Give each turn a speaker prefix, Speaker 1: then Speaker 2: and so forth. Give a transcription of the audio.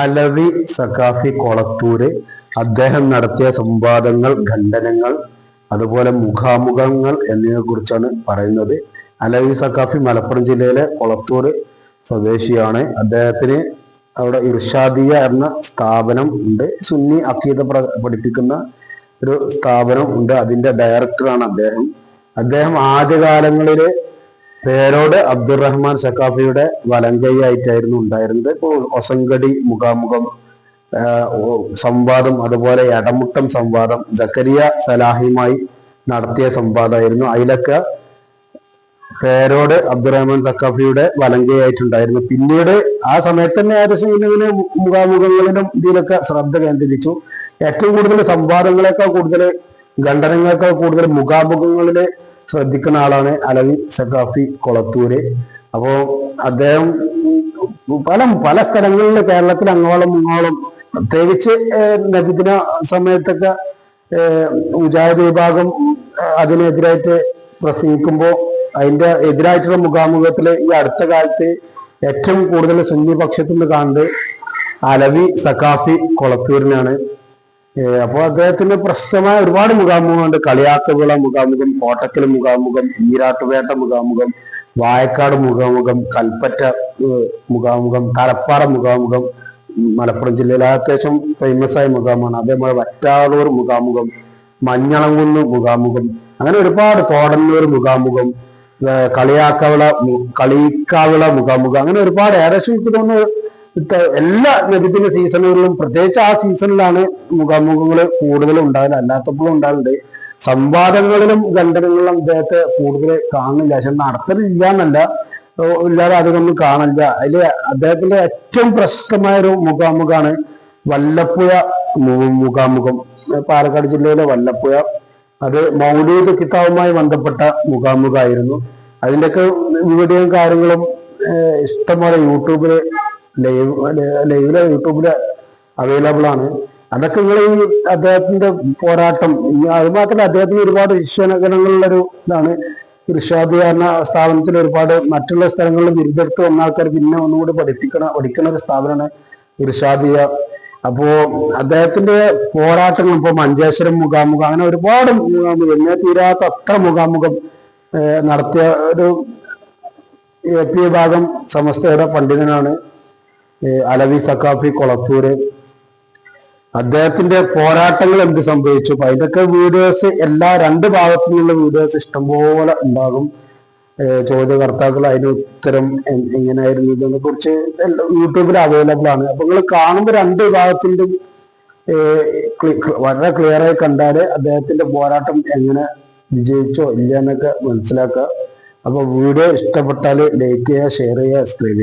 Speaker 1: അലവി സക്കാഫി കൊളത്തൂര്. അദ്ദേഹം നടത്തിയ സംവാദങ്ങൾ ഖണ്ഡനങ്ങൾ അതുപോലെ മുഖാമുഖങ്ങൾ എന്നിവയെ കുറിച്ചാണ് പറയുന്നത്. അലവി സക്കാഫി മലപ്പുറം ജില്ലയിലെ കൊളത്തൂർ സ്വദേശിയാണ്. അദ്ദേഹത്തിന് അവിടെ ഇർഷാദിയ എന്ന സ്ഥാപനം ഉണ്ട്. സുന്നി അക്കീത പഠിപ്പിക്കുന്ന ഒരു സ്ഥാപനം ഉണ്ട്. അതിന്റെ ഡയറക്ടറാണ് അദ്ദേഹം. അദ്ദേഹം ആദ്യകാലങ്ങളിൽ പേരോട് അബ്ദുറഹ്മാൻ സക്കാഫിയുടെ വലങ്കൈയായിട്ടായിരുന്നു ഉണ്ടായിരുന്നത്. ഇപ്പോൾ ഒസങ്കടി മുഖാമുഖം സംവാദം അതുപോലെ എടമുട്ടം സംവാദം ജക്കരിയ സലാഹിയുമായി നടത്തിയ സംവാദമായിരുന്നു. അതിലൊക്കെ പേരോട് അബ്ദുറഹ്മാൻ സക്കാഫിയുടെ വലങ്കയായിട്ടുണ്ടായിരുന്നു. പിന്നീട് ആ സമയത്ത് തന്നെ ഏകദേശം ഇങ്ങനെ മുഖാമുഖങ്ങളിലും ഇതിലൊക്കെ ശ്രദ്ധ കേന്ദ്രീകരിച്ചു. ഏറ്റവും കൂടുതൽ സംവാദങ്ങളെക്കാൾ കൂടുതൽ ഖണ്ഡനങ്ങളെക്കാൾ കൂടുതൽ മുഖാമുഖങ്ങളിൽ ശ്രദ്ധിക്കുന്ന ആളാണ് അലവി സഖാഫി കൊളത്തൂര്. അപ്പോ അദ്ദേഹം പല പല സ്ഥലങ്ങളിൽ കേരളത്തിൽ അങ്ങോളം ഇങ്ങോളം പ്രത്യേകിച്ച് നബിദിന സമയത്തൊക്കെ മുജാഹിദ് വിഭാഗം അതിനെതിരായിട്ട് പ്രസംഗിക്കുമ്പോൾ അതിന്റെ എതിരായിട്ടുള്ള മുഖാമുഖത്തിൽ ഈ അടുത്ത കാലത്ത് ഏറ്റവും കൂടുതൽ സുന്നി പക്ഷത്തു കാണുന്നത് അലവി സഖാഫി കൊളത്തൂരിനാണ്. ഏഹ് അപ്പൊ അദ്ദേഹത്തിന് പ്രശസ്തമായ ഒരുപാട് മുഖാമുഖമുണ്ട് കളിയാക്കവിള മുഖാമുഖം കോട്ടക്കൽ മുഖാമുഖം ഈരാട്ടുപേട്ട മുഖാമുഖം വായക്കാട് മുഖാമുഖം കൽപ്പറ്റ മുഖാമുഖം തലപ്പാറ മുഖാമുഖം മലപ്പുറം ജില്ലയിലെ അത്യാവശ്യം ഫേമസ് ആയ മുഖാമുഖമാണ്. അതേപോലെ വറ്റാളൂർ മുഖാമുഖം മഞ്ഞളംകുന്ന് മുഖാമുഖം അങ്ങനെ ഒരുപാട് തോടന്നൂർ മുഖാമുഖം കളിയാക്കവിള കളിക്കാവിള മുഖാമുഖം അങ്ങനെ ഒരുപാട്. ഏകദേശം എനിക്ക് തോന്നുന്നു എല്ലാ നബിദിന സീസണുകളിലും പ്രത്യേകിച്ച് ആ സീസണിലാണ് മുഖാമുഖങ്ങൾ കൂടുതലും ഉണ്ടാവില്ല അല്ലാത്തപ്പോഴും ഉണ്ടാവുന്നുണ്ട് സംവാദങ്ങളിലും ഖണ്ഡനങ്ങളിലും അദ്ദേഹത്തെ കൂടുതൽ കാണുന്നില്ല. പക്ഷെ നടത്തലില്ല എന്നല്ല ഇല്ലാതെ ഇല്ലാതെ അധികമൊന്നും കാണില്ല അതിൽ അദ്ദേഹത്തിന്റെ ഏറ്റവും പ്രശസ്തമായ ഒരു മുഖാമുഖാണ് വല്ലപ്പുഴ മുഖാമുഖം. പാലക്കാട് ജില്ലയിലെ വല്ലപ്പുഴ. അത് മൗലൂദ് കിതാബുമായി ബന്ധപ്പെട്ട മുഖാമുഖമായിരുന്നു അതിന്റെയൊക്കെ വീഡിയോയും കാര്യങ്ങളും ഇഷ്ടംപോലെ യൂട്യൂബിൽ ലൈവ് ലൈവിൽ യൂട്യൂബിൽ അവൈലബിൾ ആണ്. അതൊക്കെ നിങ്ങൾ ഈ അദ്ദേഹത്തിന്റെ പോരാട്ടം അത് മാത്രമല്ല അദ്ദേഹത്തിന് ഒരുപാട് വിശ്വനഗരങ്ങളിലൊരു ഇതാണ്. ഇർഷാദ് എന്ന സ്ഥാപനത്തിൽ ഒരുപാട് മറ്റുള്ള സ്ഥലങ്ങളിൽ ബിരുദെടുത്ത് വന്ന ആൾക്കാർ പിന്നെ ഒന്നുകൂടി പഠിപ്പിക്കണ പഠിക്കുന്ന ഒരു സ്ഥാപനമാണ് ഇർഷാദിയ അപ്പോ അദ്ദേഹത്തിന്റെ പോരാട്ടങ്ങൾ ഇപ്പൊ മഞ്ചേശ്വരം മുഖാമുഖം അങ്ങനെ ഒരുപാട് എന്നെ തീരാത്ത അത്ര മുഖാമുഖം നടത്തിയ ഒരു എ പി വിഭാഗം സമസ്തയുടെ പണ്ഡിതനാണ്. അലവി സക്കാഫി കൊളത്തൂര്. അദ്ദേഹത്തിന്റെ പോരാട്ടങ്ങൾ എന്ത് സംഭവിച്ചു? അതിന്റെയൊക്കെ വീഡിയോസ് എല്ലാ രണ്ട് ഭാഗത്തു നിന്നുള്ള വീഡിയോസ് ഇഷ്ടംപോലെ ഉണ്ടാകും. ചോദ്യകർത്താക്കൾ അതിന് ഉത്തരം എങ്ങനെയായിരുന്നു ഇതിനെ കുറിച്ച് യൂട്യൂബിൽ അവൈലബിൾ ആണ്. അപ്പൊ നിങ്ങൾ കാണുമ്പോൾ രണ്ട് വിഭാഗത്തിന്റെ വളരെ ക്ലിയർ ആയി കണ്ടാൽ അദ്ദേഹത്തിന്റെ പോരാട്ടം എങ്ങനെ വിജയിച്ചോ ഇല്ല എന്നൊക്കെ മനസ്സിലാക്കുക. അപ്പൊ വീഡിയോ ഇഷ്ടപ്പെട്ടാൽ ലൈക്ക് ചെയ്യുക ഷെയർ ചെയ്യുക സബ്സ്ക്രൈബ് ചെയ്യുക.